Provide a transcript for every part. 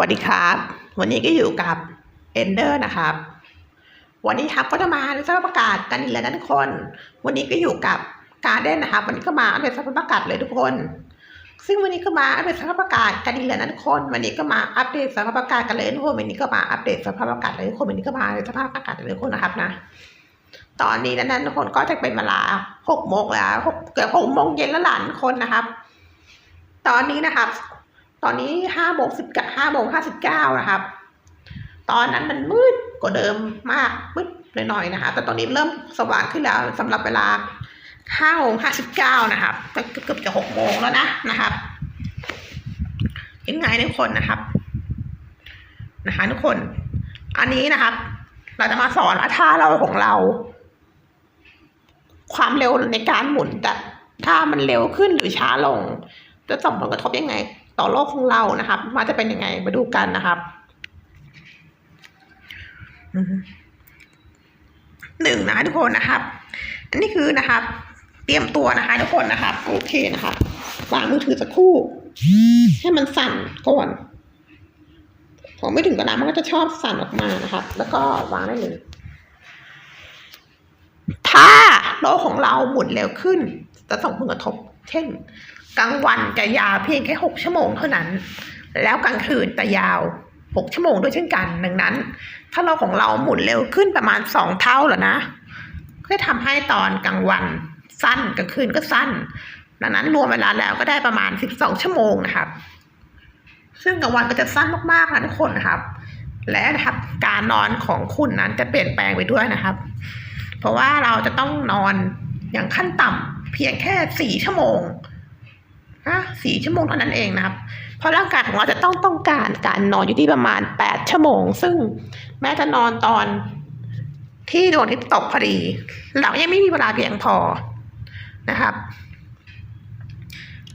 วัสดีครับ วันนี้ก็อยู่กับเอนเดอร์นะครับ วันนี้ครับก็จะมาในสภาพอากาศกันอีกแล้วนะทุกคน วันนี้ก็อยู่กับการเด้นนะครับ วันนี้ก็มาอัปเดตสภาพอากาศเลยทุกคน ซึ่งวันนี้ก็มาอัปเดตสภาพอากาศกันอีกแล้วนะทุกคน วันนี้ก็มาอัปเดตสภาพอากาศกันเลยทุกคนวันนี้ก็มาอัปเดตสภาพอากาศเลยทุกคนวันนี้ก็มาในสภาพอากาศเลยทุกคนนะครับนะ ตอนนี้นั้นทุกคนก็จะเป็นเวลาหกโมงแล้วหกเกือบหกโมงเย็นแล้วหลานคนนะครับ ตอนนี้นะครับ ตอนนี้ห้าโมงสิบกับห้าโมงห้าสิบเก้านะครับ ตอนนั้นมันมืดกว่าเดิมมากมืดหน่อยๆนะคะ แต่ตอนนี้เริ่มสว่างขึ้นแล้วสำหรับเวลาห้าโมงห้าสิบเก้านะครับก็เกือบจะหกโมงแล้วนะนะครับ ยังไงทุกคนนะครับ นะคะทุกคน อันนี้นะครับ เราจะมาสอนท่าเราของเรา ความเร็วในการหมุนแต่ถ้ามันเร็วขึ้นหรือช้าลง จะส่งผลกระทบยังไง ต่อโลกของเรานะครับว่าจะเป็นยังไงมาดูกันนะครับหนึ่งนะทุกคนนะครับ อันนี้คือนะครับ เตรียมตัวนะคะทุกคนนะครับ โอเคนะครับวางมือถือสักครู่ ให้มันสั่นก่อนพอไม่ถึงกระดาษมันก็จะชอบสั่นออกมานะครับ แล้วก็วางได้เลย ถ้าโลกของเราหมุนเร็วขึ้น จะส่งผลกระทบ เช่น กลางวันจะยาวเพียงแค่หกชั่วโมงเท่านั้น แล้วกลางคืนจะยาวหกชั่วโมงด้วยเช่นกันดังนั้น ถ้าเราของเราหมุนเร็วขึ้นประมาณสองเท่าแล้วนะก็จะทำให้ตอนกลางวันสั้นกลางคืนก็สั้น ดังนั้นรวมเวลาแล้วก็ได้ประมาณสิบสองชั่วโมงนะครับ ซึ่งกลางวันก็จะสั้นมากๆนะทุกคนนะครับ และนะครับการนอนของคุณนั้นจะเปลี่ยนแปลงไปด้วยนะครับ เพราะว่าเราจะต้องนอนอย่างขั้นต่ำเพียงแค่สี่ชั่วโมง นะสี่ชั่วโมงเท่านั้นเองนะครับ เพราะร่างกายของเราจะต้องต้องการการนอนอยู่ที่ประมาณแปดชั่วโมง ซึ่งแม้จะนอนตอนที่ดวงอาทิตย์ตกพอดี เรายังไม่มีเวลาเพียงพอนะครับ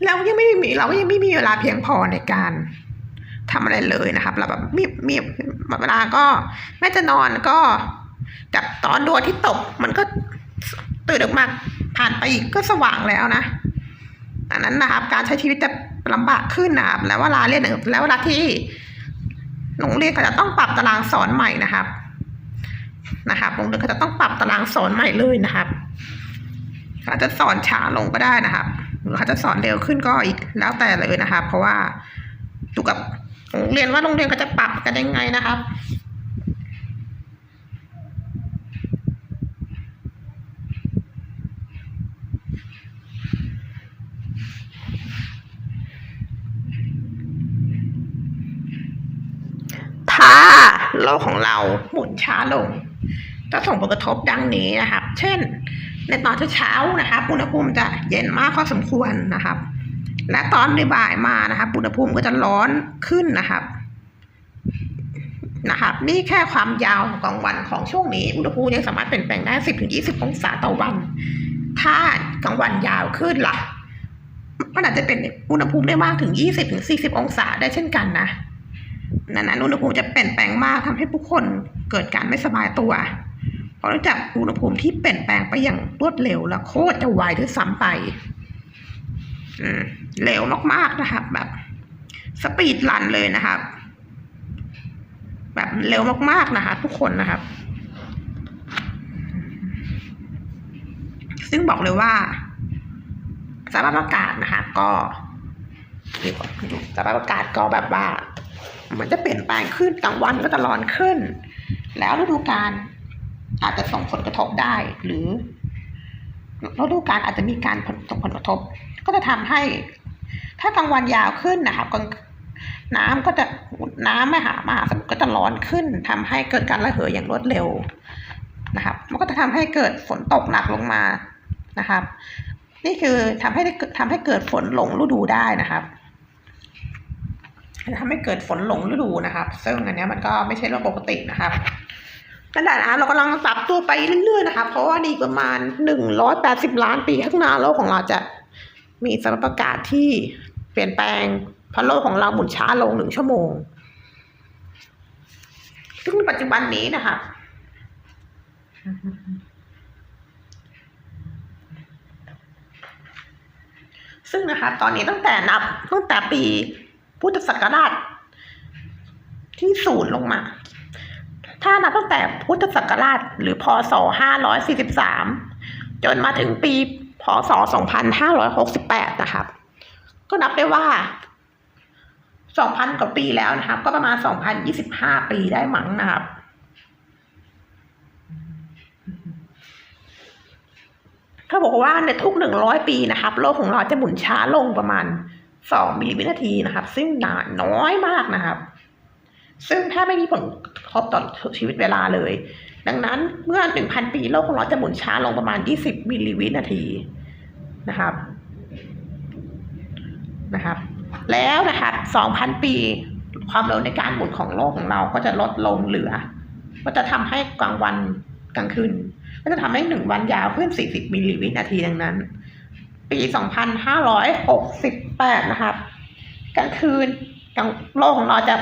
เรายังไม่มีเราก็ยังไม่มีเวลาเพียงพอในการทำอะไรเลยนะครับ เราแบบมีมีเวลาก็แม้จะนอนก็กับตอนดวงอาที่ตกมันก็ตื่นออกมาผ่านไปอีกก็สว่างแล้วนะ อันนั้นนะครับ การใช้ชีวิตจะลำบากขึ้นนะครับ แล้วเวลาเรียนแล้วเวลาที่โรงเรียนก็จะต้องปรับตารางสอนใหม่นะครับ นะครับโรงเรียนก็จะต้องปรับตารางสอนใหม่เลยนะครับเขาจะสอนช้าลงก็ได้นะครับ หรือเขาจะสอนเร็วขึ้นก็อีกแล้วแต่เลยนะครับ เพราะว่าอยู่กับโรงเรียนว่าโรงเรียนก็จะปรับกันยังไงนะครับ ถ้า โลกของเราหมุนช้าลงจะส่งผลกระทบดังนี้นะครับ เช่น ในตอนเช้าๆนะครับอุณหภูมิจะเย็นมากพอสมควรนะครับ และตอนบ่ายมานะครับอุณหภูมิก็จะร้อนขึ้นนะครับนะครับ นี่แค่ความยาวของวันของช่วงนี้ อุณหภูมิยังสามารถเปลี่ยนแปลงได้ 10-20 องศาต่อวัน ถ้ากลางวันยาวขึ้นล่ะมันอาจจะเป็นอุณหภูมิได้มากถึง 20-40 องศาได้เช่นกันนะ นั้นนั้นอุณหภูมิจะเปลี่ยนแปลงมากทำให้ผู้คนเกิดการไม่สบายตัว เพราะเนื่องจากอุณหภูมิที่เปลี่ยนแปลงไปอย่างรวดเร็วและโคตรจะไวด้วยซ้ำไปอืมเร็วมากๆนะครับ แบบสปีดรันเลยนะครับ แบบเร็วมากๆนะคะ ทุกคนนะครับ ซึ่งบอกเลยว่าสภาพอากาศนะคะ ก็สภาพอากาศก็แบบว่า มันจะเปลี่ยนแปลงขึ้นกลางวันก็จะร้อนขึ้น แล้วฤดูกาลอาจจะส่งผลกระทบได้ หรือฤดูกาลอาจจะมีการส่งผลกระทบ ก็จะทำให้ ถ้ากลางวันยาวขึ้นนะครับกลางน้ำก็จะน้ำไม่หามหาสมุทรก็จะร้อนขึ้นทำให้เกิดการระเหยอย่างรวดเร็วนะครับ มันก็จะทำให้เกิดฝนตกหนักลงมานะครับ นี่คือทำให้ได้ทำให้เกิดฝนหลงฤดูได้นะครับ จะทำให้เกิดฝนหลงฤดูนะครับซึ่งอันนี้มันก็ไม่ใช่เรื่องปกตินะครับนั่นแหละนะครับเรากำลังปรับตัวไปเรื่อยๆนะครับเพราะว่านี่ประมาณหนึ่งร้อยแปดสิบล้านปีข้างหน้าโลกของเราจะมีสภาพอากาศที่เปลี่ยนแปลงเพราะโลกของเราหมุนช้าลงหนึ่งชั่วโมงซึ่งปัจจุบันนี้นะครับซึ่งนะคะ ตอนนี้ตั้งแต่นับตั้งแต่ปี พุทธศักราชที่ศูนย์ลงมา ถ้านับตั้งแต่พุทธศักราชหรือพศ 543 จนมาถึงปี พศ 2568 นะครับ ก็นับได้ว่า 2,000 กว่าปีแล้วนะครับ ก็ประมาณ 2,025 ปีได้มั้งนะครับเขาบอกว่าในทุก100ปีนะครับ โลกของเราจะหมุนช้าลงประมาณ 2มิลลิวินาทีนะครับ ซึ่งนานน้อยมากนะครับ ซึ่งถ้าไม่มีผลกระทบต่อชีวิตเวลาเลย ดังนั้นเมื่อ 1,000 ปีโลกของเราจะหมุนช้าลงประมาณ 20 มิลลิวินาทีนะครับนะครับ แล้วนะครับ 2,000 ปีความเร็วในการหมุนของโลกของเราก็จะลดลงเหลือ ก็จะทำให้กลางวันกลางคืน ก็จะทำให้หนึ่งวันยาวขึ้น 40 มิลลิวินาทีดังนั้น ปี 2568 นะครับกลางคืนกลางโลกของเราจะ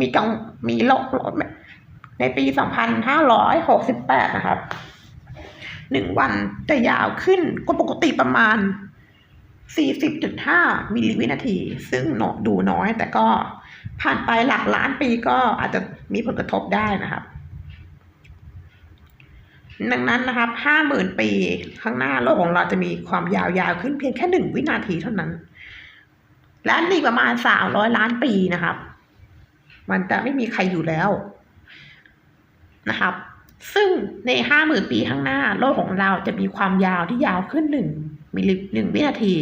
มีกลางมีโลกในปี 2568 นะครับหนึ่งวันจะยาวขึ้นก็ปกติประมาณ 40.5 มิลลิวินาที ซึ่งเนอะดูน้อยแต่ก็ผ่านไปหลักล้านปีก็อาจจะมีผลกระทบได้นะครับ ดังนั้นนะครับ50,000ปีข้างหน้าโลกของเราจะมีความยาวๆขึ้นเพียงแค่หนึ่งวินาทีเท่านั้น และนี่ประมาณ300ล้านปีนะครับ มันจะไม่มีใครอยู่แล้วนะครับ ซึ่งในห้าหมื่นปีข้างหน้า โลกของเราจะมีความยาวที่ยาวขึ้นหนึ่งมิลลิหนึ่งวินาที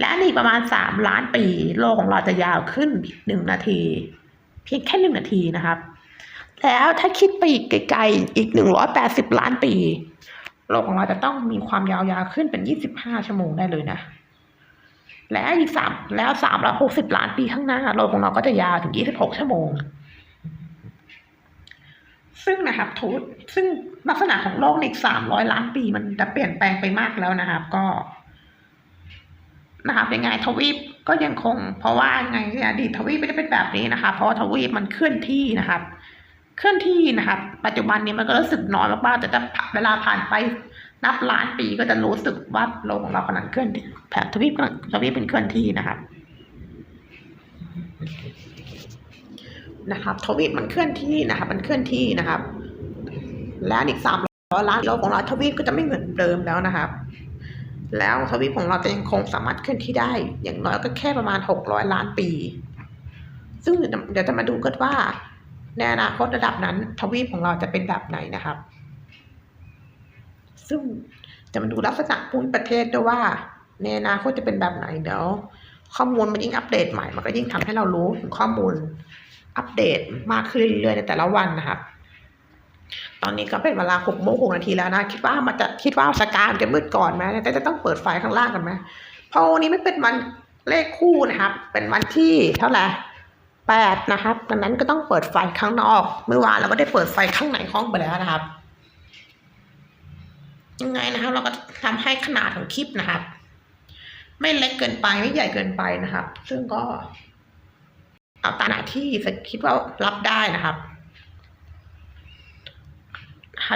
และนี่ประมาณสามล้านปี โลกของเราจะยาวขึ้นหนึ่งนาที เพียงแค่หนึ่งนาทีนะครับ แล้วถ้าคิดไปอีกไกลๆอีกหนึ่งร้อยแปดสิบล้านปี โลกของเราจะต้องมีความยาวๆขึ้นเป็นยี่สิบห้าชั่วโมงได้เลยนะ และอีกสามแล้วสามร้อยหกสิบล้านปีข้างหน้า โลกของเราก็จะยาวถึงยี่สิบหกชั่วโมง ซึ่งนะครับทูตซึ่งลักษณะของโลกในอีกสามร้อยล้านปีมันจะเปลี่ยนแปลงไปมากแล้วนะครับ ก็นะครับยังไงทวีปก็ยังคง เพราะว่าไงอดีตทวีปไม่ได้เป็นแบบนี้นะคะเพราะทวีปมันเคลื่อนที่นะครับ เคลื่อนที่นะครับปัจจุบันนี้มันก็รู้สึกน้อยมากๆแต่ถ้าเวลาผ่านไปนับล้านปีก็จะรู้สึกว่าโลกของเรากำลังเคลื่อนที่แผนทวีปกำลังทวีปเป็นเคลื่อนที่นะครับนะครับทวีปมันเคลื่อนที่นะครับมันเคลื่อนที่นะครับ และอีกสามร้อยล้านโลกของเราทวีปก็จะไม่เหมือนเดิมแล้วนะครับ แล้วทวีปของเราจะยังคงสามารถเคลื่อนที่ได้ อย่างน้อยก็แค่ประมาณหกร้อยล้านปี ซึ่งเดี๋ยวจะมาดูกันว่า ในอนาคตระดับนั้น ทวีปของเราจะเป็นแบบไหนนะครับ ซึ่งจะมาดูลักษณะภูมิประเทศด้วยว่า ในอนาคตจะเป็นแบบไหนเดี๋ยวข้อมูลมันยิ่งอัปเดตใหม่ มันก็ยิ่งทำให้เรารู้ถึงข้อมูลอัปเดตมากขึ้นเรื่อยๆในแต่ละวันนะครับ ตอนนี้ก็เป็นเวลาหกโมงหกนาทีแล้วนะ คิดว่ามันจะคิดว่าสกามจะมืดก่อนไหมแต่จะต้องเปิดไฟข้างล่างกันไหมเพราะวันนี้ไม่เป็นวันเลขคู่นะครับ เป็นวันที่เท่าไหร่ แปดนะครับ ดังนั้นก็ต้องเปิดไฟข้างนอก เมื่อวานเราก็ได้เปิดไฟข้างในห้องไปแล้วนะครับ ยังไงนะครับ เราก็ทำให้ขนาดของคลิปนะครับ ไม่เล็กเกินไปไม่ใหญ่เกินไปนะครับ ซึ่งก็เอาตามหน้าที่คิดว่ารับได้นะครับ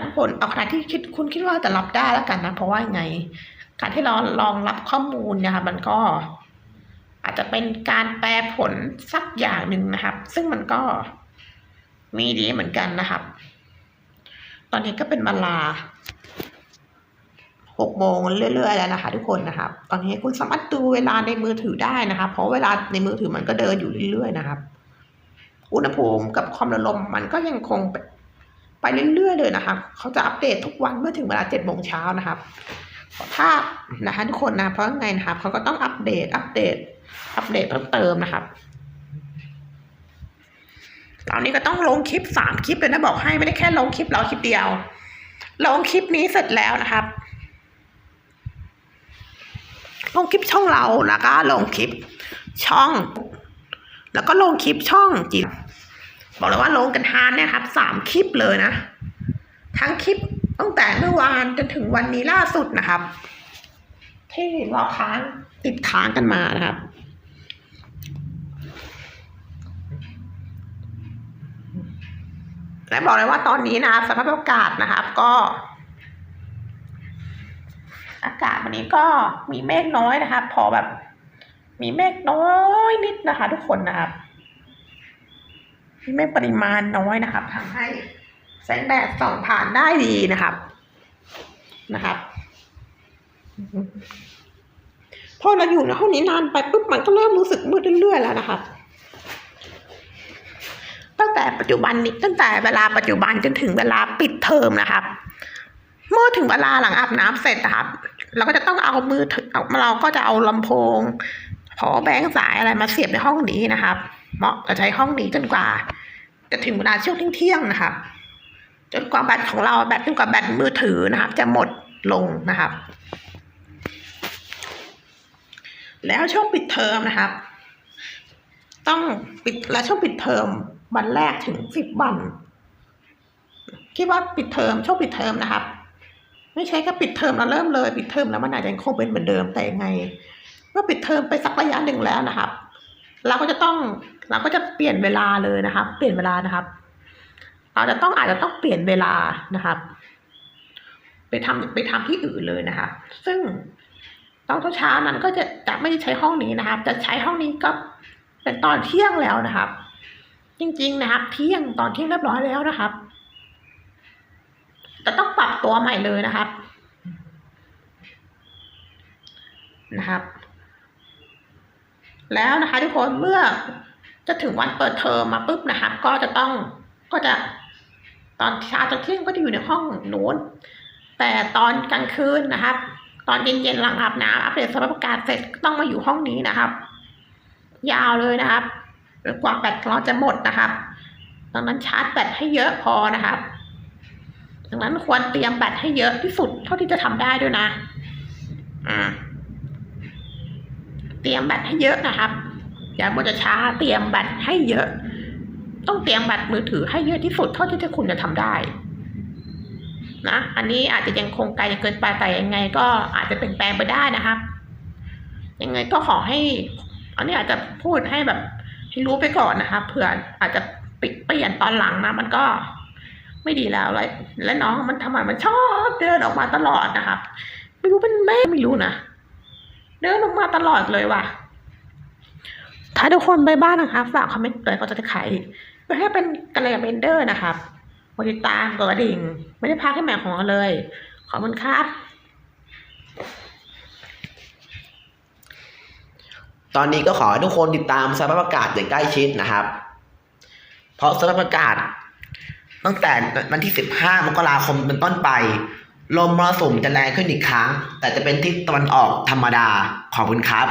ทุกคนเอาขนาดที่คิดคุณคิดว่าจะรับได้แล้วกันนะ เพราะว่าไง การที่เราลองรับข้อมูลเนี่ยค่ะมันก็ จะเป็นการแปลผลสักอย่างหนึ่งนะครับ ซึ่งมันก็มีดีเหมือนกันนะครับ ตอนนี้ก็เป็นเวลาหกโมงเรื่อยๆแล้วนะคะ ทุกคนนะครับ ตอนนี้คุณสามารถดูเวลาในมือถือได้นะครับเพราะเวลาในมือถือมันก็เดินอยู่เรื่อยๆนะครับ อุณหภูมิกับความระลมมันก็ยังคงไปไปเรื่อยๆเลยนะครับ เขาจะอัปเดตทุกวันเมื่อถึงเวลาเจ็ดโมงเช้านะครับถ้านะคะทุกคนนะเพราะไงนะครับเขาก็ต้องอัปเดตอัปเดต อัปเดตเพิ่มเติมนะครับตอนนี้ก็ต้องลงคลิปสามคลิปเลยนะบอกให้ไม่ได้แค่ลงคลิปเราคลิปเดียว ลงคลิปนี้เสร็จแล้วนะครับลงคลิปช่องเราแล้วก็ลงคลิปช่อง แล้วก็ลงคลิปช่องจีบอกเลยว่าลงกันทานนี่ยครับสามคลิปเลยนะ ทั้งคลิปตั้งแต่เมื่อวานจนถึงวันนี้ล่าสุดนะครับ ที่เรอค้างติดค้างกันมานะครับ และบอกเลยว่าตอนนี้นะครับสภาพอากาศนะครับก็ อากาศวันนี้ก็มีเมฆน้อยนะครับ พอแบบ มีเมฆน้อยนิดนะคะ ทุกคนนะครับที่ไม่ปริมาณน้อยนะครับทำให้แสงแดดส่องผ่านได้ดีนะครับนะครับพอเราอยู่ในห้องนี้นานไปปุ๊บมันก็เริ่มรู้สึกมืดเรื่อยๆแล้วนะครับ แต่ปัจจุบันนี้ตั้งแต่เวลาปัจจุบันจนถึงเวลาปิดเทอมนะครับ เมื่อถึงเวลาหลังอาบน้ำเสร็จนะครับ เราก็จะต้องเอามือถือเอาเราก็จะเอาลำโพงพอแบงค์สายอะไรมาเสียบในห้องนี้นะครับเหมาะจะใช้ห้องนี้จนกว่าจะถึงเวลาช่วงเที่ยงๆนะครับจนกว่าแบตของเราแบตจนกว่าแบตมือถือนะครับ จะหมดลงนะครับ แล้วช่วงปิดเทอมนะครับ ต้องปิดและช่วงปิดเทอม วันแรกถึงสิบวันคิดว่าปิดเทอมช่วงปิดเทอมนะครับ ไม่ใช่แค่ปิดเทอมแล้วเริ่มเลย ปิดเทอมแล้วมันอาจจะยังคงเป็นเหมือนเดิมแต่ยังไงเมื่อปิดเทอมไปสักระยะหนึ่งแล้วนะครับ เราก็จะต้องเราก็จะเปลี่ยนเวลาเลยนะครับ เปลี่ยนเวลานะครับ เราจะต้องอาจจะต้องเปลี่ยนเวลานะครับ ไปทำไปทำที่อื่นเลยนะครับซึ่งตอนเช้านั้นก็จะจะไม่ใช้ห้องนี้นะครับ จะใช้ห้องนี้ก็เป็นตอนเที่ยงแล้วนะครับ จริงๆนะครับเที่ยงตอนเที่ยงเรียบร้อยแล้วนะครับจะต้องปรับตัวใหม่เลยนะครับ นะครับ แล้วนะคะทุกคนเมื่อจะถึงวันเปิดเทอมมาปุ๊บนะครับ ก็จะต้องก็จะตอนเช้าตอนเที่ยงก็จะอยู่ในห้องนู้นแต่ตอนกลางคืนนะครับ ตอนเย็นๆหลังอาบน้ำอัปเดตสภาพอากาศเสร็จต้องมาอยู่ห้องนี้นะครับ ยาวเลยนะครับ กว่าแบตเราจะหมดนะครับ ดังนั้นชาร์จแบตให้เยอะพอนะครับ ดังนั้นควรเตรียมแบตให้เยอะที่สุดเท่าที่จะทำได้ด้วยนะอ่าเตรียมแบตให้เยอะนะครับ อย่ามัวจะช้าเตรียมแบตให้เยอะ ต้องเตรียมแบตมือถือให้เยอะที่สุดเท่าที่จะคุณจะทำได้นะ อันนี้อาจจะยังคงไกลเกินไปแต่ยังไง ก็อาจจะเปลี่ยนแปลงไปได้นะครับ ยังไงก็ขอให้ อันนี้อาจจะพูดให้แบบ รู้ไปก่อนนะครับเผื่ออาจจะปิดเปลี่ยนตอนหลังนะ มันก็ไม่ดีแล้วเลยและน้องมันทำไมมันชอบเดินออกมาตลอดนะครับ ไม่รู้เป็นแม่ไม่รู้นะเดินออกมาตลอดเลยว่ะ ถ้าทุกคนไปบ้านนะครับฝากคอมเมนต์เลยก็จะขายเพื่อให้เป็นกระเลเมนเดอร์นะครับกดติดตามกดกระดิ่ง ไม่ได้พักให้แม่ของเราเลย ขอบคุณครับ ตอนนี้ก็ขอให้ทุกคนติดตามสภาพอากาศอย่างใกล้ชิดนะครับ เพราะสภาพอากาศ ตั้งแต่วันที่ 15 มกราคมเป็นต้นไป ลมมรสุมจะแรงขึ้นอีกครั้ง แต่จะเป็นทิศตะวันออกธรรมดาขอบคุณครับ